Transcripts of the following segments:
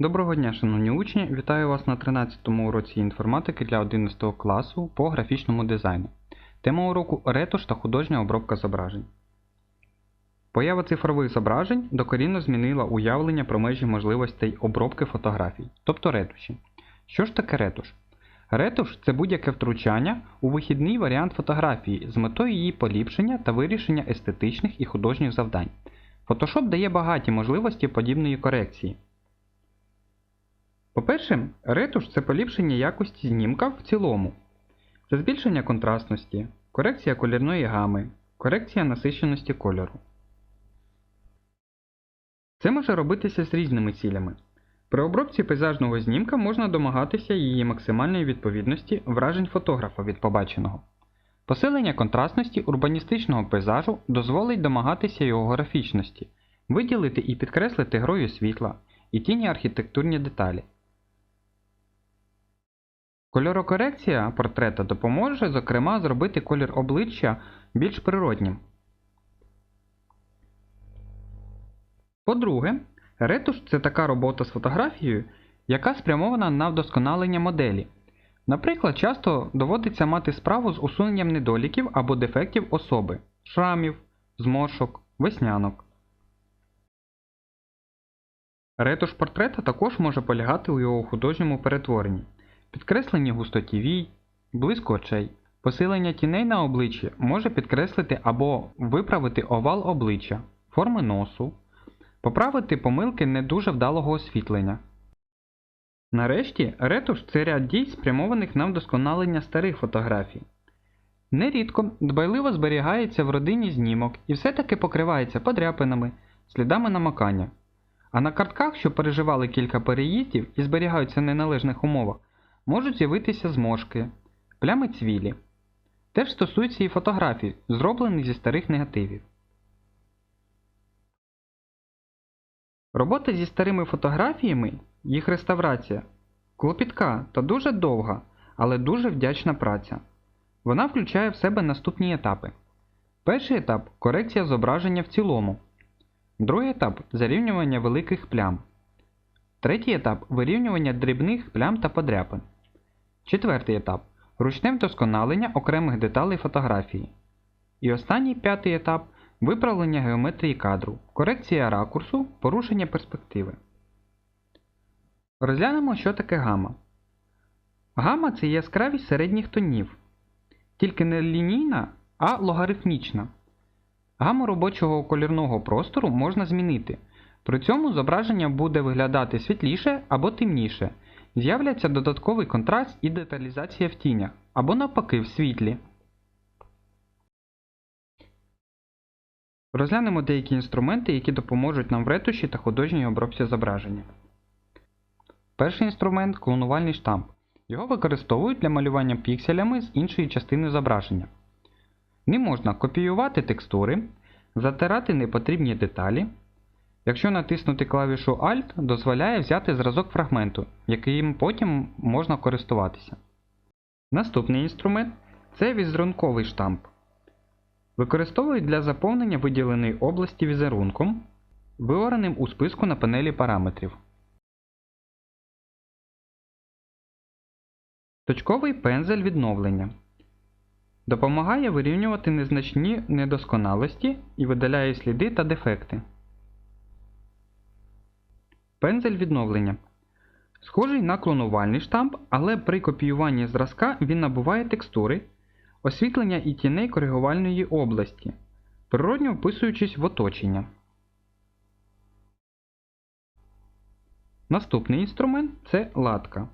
Доброго дня, шановні учні! Вітаю вас на 13 му уроці інформатики для 11 класу по графічному дизайну. Тема уроку ретуш та художня обробка зображень. Поява цифрових зображень докорінно змінила уявлення про межі можливостей обробки фотографій, тобто ретуші. Що ж таке ретуш? Ретуш це будь-яке втручання у вихідний варіант фотографії з метою її поліпшення та вирішення естетичних і художніх завдань. Photoshop дає багаті можливості подібної корекції. По-перше, ретуш це поліпшення якості знімка в цілому. Це збільшення контрастності, корекція колірної гами, корекція насиченості кольору. Це може робитися з різними цілями. При обробці пейзажного знімка можна домагатися її максимальної відповідності вражень фотографа від побаченого. Посилення контрастності урбаністичного пейзажу дозволить домагатися його графічності, виділити і підкреслити грою світла і тіні архітектурні деталі. Кольорокорекція портрета допоможе, зокрема, зробити колір обличчя більш природнім. По-друге, ретуш це така робота з фотографією, яка спрямована на вдосконалення моделі. Наприклад, часто доводиться мати справу з усуненням недоліків або дефектів особи, шрамів, зморшок, веснянок. Ретуш портрета також може полягати у його художньому перетворенні, підкресленні густоті вій, блиску очей. Посилення тіней на обличчі може підкреслити або виправити овал обличчя, форми носу, поправити помилки не дуже вдалого освітлення. Нарешті, ретуш це ряд дій, спрямованих на вдосконалення старих фотографій. Нерідко дбайливо зберігається в родині знімок і все-таки покривається подряпинами, слідами намакання. А на картках, що переживали кілька переїздів і зберігаються в неналежних умовах, можуть з'явитися зморшки, плями цвілі. Теж стосується і фотографій, зроблених зі старих негативів. Робота зі старими фотографіями, їх реставрація клопітка та дуже довга, але дуже вдячна праця. Вона включає в себе наступні етапи. Перший етап корекція зображення в цілому. Другий етап зарівнювання великих плям. Третій етап вирівнювання дрібних плям та подряпин. Четвертий етап ручне вдосконалення окремих деталей фотографії. І останній п'ятий етап виправлення геометрії кадру, корекція ракурсу, порушення перспективи. Розглянемо, що таке гама. Гама це яскравість середніх тонів, тільки не лінійна, а логарифмічна. Гаму робочого колірного простору можна змінити. При цьому зображення буде виглядати світліше або темніше, з'являться додатковий контраст і деталізація в тінях, або навпаки в світлі. Розглянемо деякі інструменти, які допоможуть нам в ретуші та художній обробці зображення. Перший інструмент клонувальний штамп. Його використовують для малювання пікселями з іншої частини зображення. Не можна копіювати текстури, затирати непотрібні деталі. Якщо натиснути клавішу Alt, дозволяє взяти зразок фрагменту, яким потім можна користуватися. Наступний інструмент це візерунковий штамп. Використовують для заповнення виділеної області візерунком, виореним у списку на панелі параметрів. Точковий пензель відновлення. Допомагає вирівнювати незначні недосконалості і видаляє сліди та дефекти. Пензель відновлення. Схожий на клонувальний штамп, але при копіюванні зразка він набуває текстури, освітлення і тіней коригувальної області, природньо вписуючись в оточення. Наступний інструмент це латка.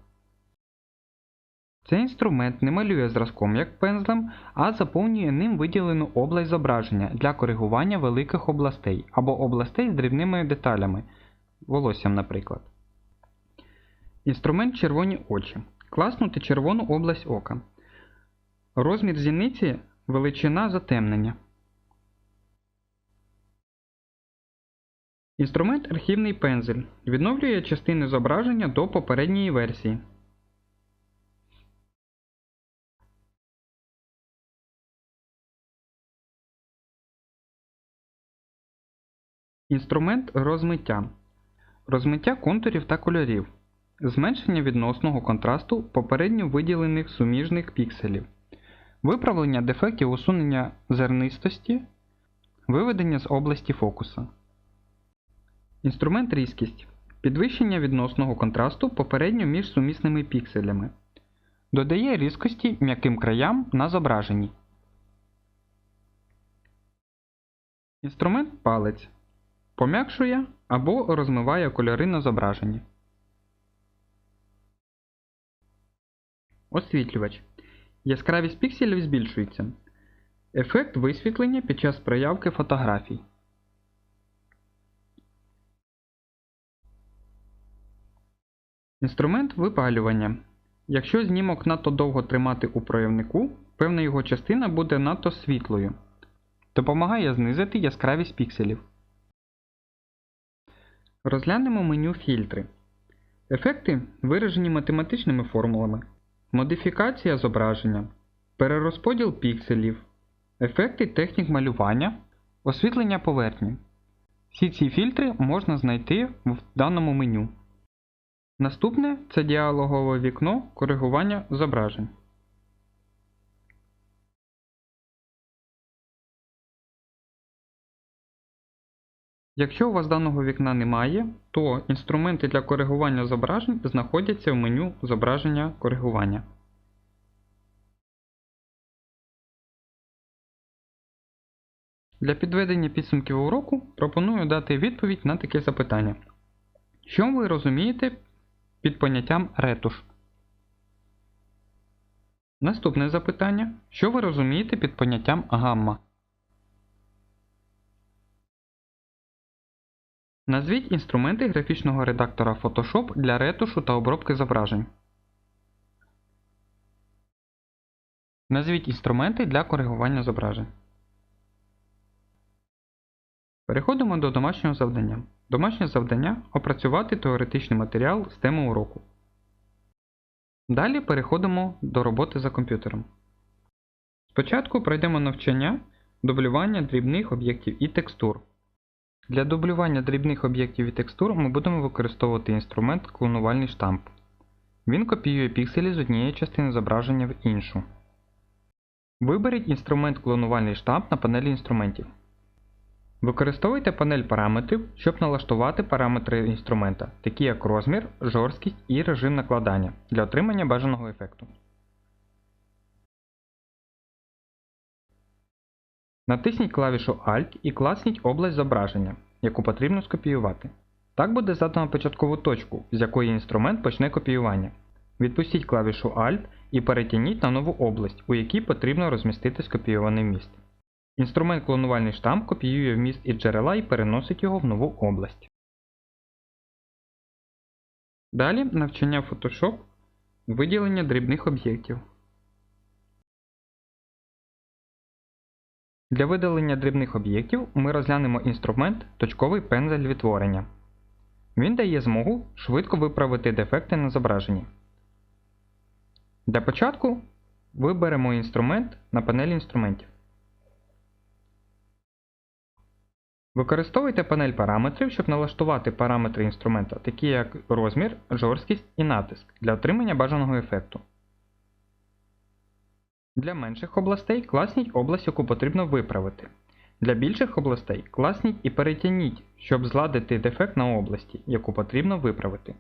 Цей інструмент не малює зразком як пензлем, а заповнює ним виділену область зображення для коригування великих областей або областей з дрібними деталями, волоссям, наприклад. Інструмент червоні очі. Класнути червону область ока. Розмір зіниці величина затемнення. Інструмент архівний пензель. Відновлює частини зображення до попередньої версії. Інструмент розмиття. Розмиття контурів та кольорів. Зменшення відносного контрасту попередньо виділених суміжних пікселів. Виправлення дефектів усунення зернистості. Виведення з області фокуса. Інструмент різкість. Підвищення відносного контрасту попередньо між сумісними пікселями. Додає різкості м'яким краям на зображенні. Інструмент палець. Пом'якшує або розмиває кольори на зображенні. Освітлювач. Яскравість пікселів збільшується. Ефект висвітлення під час проявки фотографій. Інструмент випалювання. Якщо знімок надто довго тримати у проявнику, певна його частина буде надто світлою. Допомагає знизити яскравість пікселів. Розглянемо меню фільтри. Ефекти виражені математичними формулами. Модифікація зображення. Перерозподіл пікселів. Ефекти технік малювання. Освітлення поверхні. Всі ці фільтри можна знайти в даному меню. Наступне це діалогове вікно коригування зображень. Якщо у вас даного вікна немає, то інструменти для коригування зображень знаходяться в меню зображення коригування. Для підведення підсумків уроку пропоную дати відповідь на таке запитання. Що ви розумієте під поняттям ретуш? Наступне запитання. Що ви розумієте під поняттям гамма? Назвіть інструменти графічного редактора Photoshop для ретушу та обробки зображень. Назвіть інструменти для коригування зображень. Переходимо до домашнього завдання. Домашнє завдання опрацювати теоретичний матеріал з теми уроку. Далі переходимо до роботи за комп'ютером. Спочатку пройдемо навчання дублювання дрібних об'єктів і текстур. Для дублювання дрібних об'єктів і текстур ми будемо використовувати інструмент клонувальний штамп. Він копіює пікселі з однієї частини зображення в іншу. Виберіть інструмент клонувальний штамп на панелі інструментів. Використовуйте панель параметрів, щоб налаштувати параметри інструмента, такі як розмір, жорсткість і режим накладання для отримання бажаного ефекту. Натисніть клавішу Alt і класніть область зображення, яку потрібно скопіювати. Так буде задано початкову точку, з якої інструмент почне копіювання. Відпустіть клавішу Alt і перетягніть на нову область, у якій потрібно розмістити скопійований міст. Інструмент клонувальний штамп копіює вміст із джерела і переносить його в нову область. Далі навчання Photoshop виділення дрібних об'єктів. Для видалення дрібних об'єктів ми розглянемо інструмент точковий пензель відтворення. Він дає змогу швидко виправити дефекти на зображенні. Для початку виберемо інструмент на панелі інструментів. Використовуйте панель параметрів, щоб налаштувати параметри інструмента, такі як розмір, жорсткість і натиск для отримання бажаного ефекту. Для менших областей класніть область, яку потрібно виправити. Для більших областей класніть і перетягніть, щоб зладити дефект на області, яку потрібно виправити.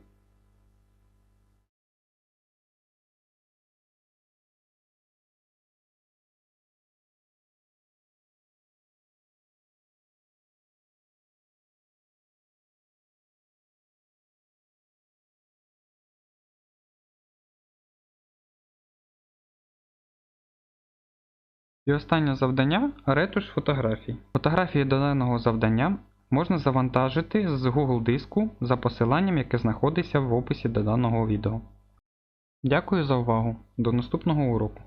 І останнє завдання ретуш фотографій. Фотографії до даного завдання можна завантажити з Google диску за посиланням, яке знаходиться в описі до даного відео. Дякую за увагу. До наступного уроку.